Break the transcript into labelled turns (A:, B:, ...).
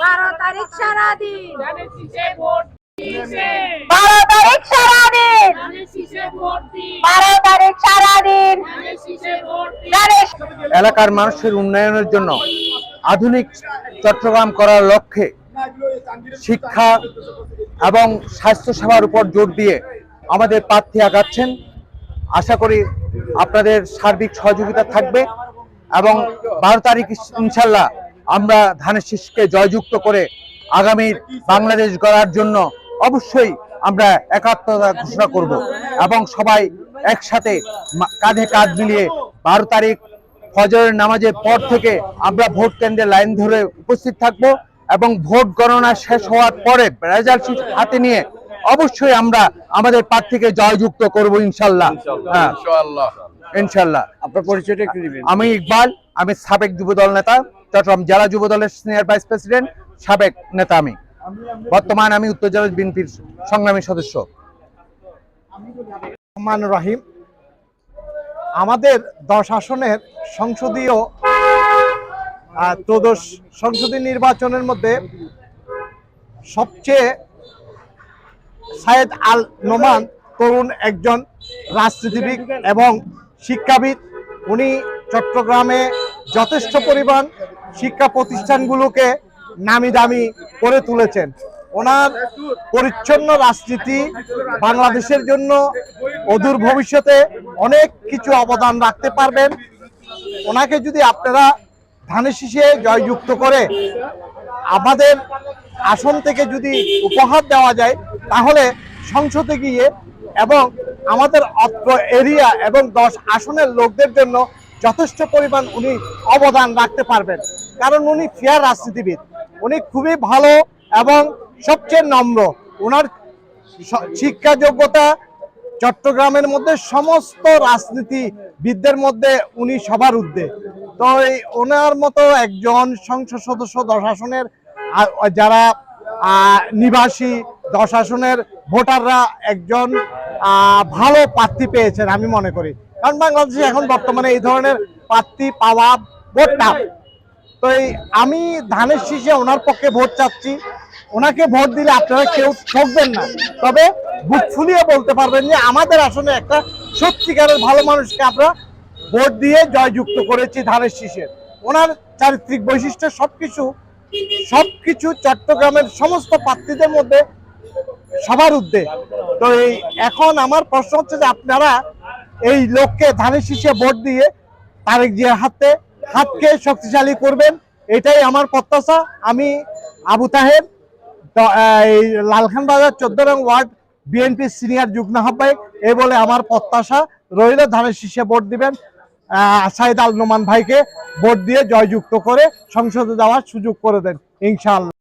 A: বারো তারিখ সারাদিন বারো তারিখ সারাদিন
B: এলাকার মানুষের উন্নয়নের জন্য আধুনিক চট্টগ্রাম করার লক্ষ্যে শিক্ষা এবং স্বাস্থ্য সেবার উপর জোর দিয়ে আমাদের প্রার্থী আগাচ্ছেন। আশা করি আপনাদের সার্বিক সহযোগিতা থাকবে এবং বারো তারিখ ইনশাল্লাহ আমরা ধানের শীষকে জয়যুক্ত করে আগামীর বাংলাদেশ গড়ার জন্য অবশ্যই আমরা একাত্মতা ঘোষণা করব এবং সবাই একসাথে কাঁধে কাঁধ মিলিয়ে বারো তারিখ ফজরের নামাজের পর থেকে আমরা ভোট কেন্দ্রে লাইন ধরে উপস্থিত থাকব এবং ভোট গণনা শেষ হওয়ার পরে রেজাল্ট শিট হাতে নিয়ে অবশ্যই আমরা আমাদের প্রার্থীকে জয়যুক্ত করব ইনশাল্লাহ। হ্যাঁ। ইনশাল্লাহ।
C: আপনার পরিচয়টা একটু দিবেন।
B: আমি ইকবাল আমি সাবেক যুবদল নেতা চট্টগ্রাম জেলা যুব দলের সিনিয়র ভাইস প্রেসিডেন্ট সাবেক নেতা আমি। বর্তমান আমি উত্তর জেলা বিএনপির সংগ্রামী সদস্য।
C: রহমান রহিম আমাদের দশ আসনের সংসদীয় আহ, ত্রয়োদশ সংসদীয় নির্বাচনের মধ্যে সবচেয়ে সায়েদ আল নোমান তরুণ একজন রাজনীতিবিদ এবং শিক্ষাবিদ। উনি চট্টগ্রামে যথেষ্ট পরিমাণ শিক্ষা প্রতিষ্ঠানগুলোকে নামি দামি করে তুলেছেন। ওনার পরিচ্ছন্ন রাজনীতি বাংলাদেশের জন্য অদূর ভবিষ্যতে অনেক কিছু অবদান রাখতে পারবেন। ওনাকে যদি আপনারা ধানের শীষে জয়যুক্ত করে আমাদের আসন থেকে যদি উপহার দেওয়া যায়, তাহলে সংসদে গিয়ে এবং আমাদের অত্র এরিয়া এবং দশ আসনের লোকদের জন্য যথেষ্ট পরিমাণ উনি অবদান রাখতে পারবেন। কারণ উনি ফেয়ার রাজনীতিবিদ। উনি খুবই ভালো এবং সবচেয়ে নম্র। ওনার শিক্ষা যোগ্যতা চট্টগ্রামের মধ্যে সমস্ত রাজনীতিবিদদের মধ্যে উনি সবার ঊর্ধ্বে। তো এই ওনার মতো একজন সংসদ সদস্য দশাসনের যারা নিবাসী দশাসনের ভোটাররা একজন ভালো প্রার্থী পেয়েছেন আমি মনে করি। কারণ বাংলাদেশে এখন বর্তমানে এই ধরনের প্রার্থী পাওয়া ভোট না তো এই আমি ধানের শীষে ওনার পক্ষে ভোট চাচ্ছি। ওনাকে ভোট দিলে আপনারা কেউ ঠকবেন না। তবে বুক ফুলিয়ে বলতে পারবেন যে আমাদের আসলে একটা সত্যিকারের ভালো মানুষকে আমরা ভোট দিয়ে জয়যুক্ত করেছি ধানের শীষের। ওনার চারিত্রিক বৈশিষ্ট্য সবকিছু সবকিছু চট্টগ্রামের সমস্ত প্রার্থীদের মধ্যে সবার ঊর্ধ্বে তো এই এখন আমার প্রশ্ন হচ্ছে যে আপনারা এই লোককে ধানের শীষে ভোট দিয়ে তারেক জিয়ার হাতে, হাতকে শক্তিশালী করবেন, এটাই আমার প্রত্যাশা। আমি আবু তাহের দ- এই লালখান বাজার চোদ্দ নং ওয়ার্ড বিএনপি সিনিয়র যুগ্ম আহ্বায়ক এই বলে আমার প্রত্যাশা রইল ধানের শীষে ভোট দিবেন সাইদ আল নোমান ভাইকে ভোট দিয়ে জয়যুক্ত করে সংসদে যাওয়ার সুযোগ করে দেন, ইনশাআল্লাহ।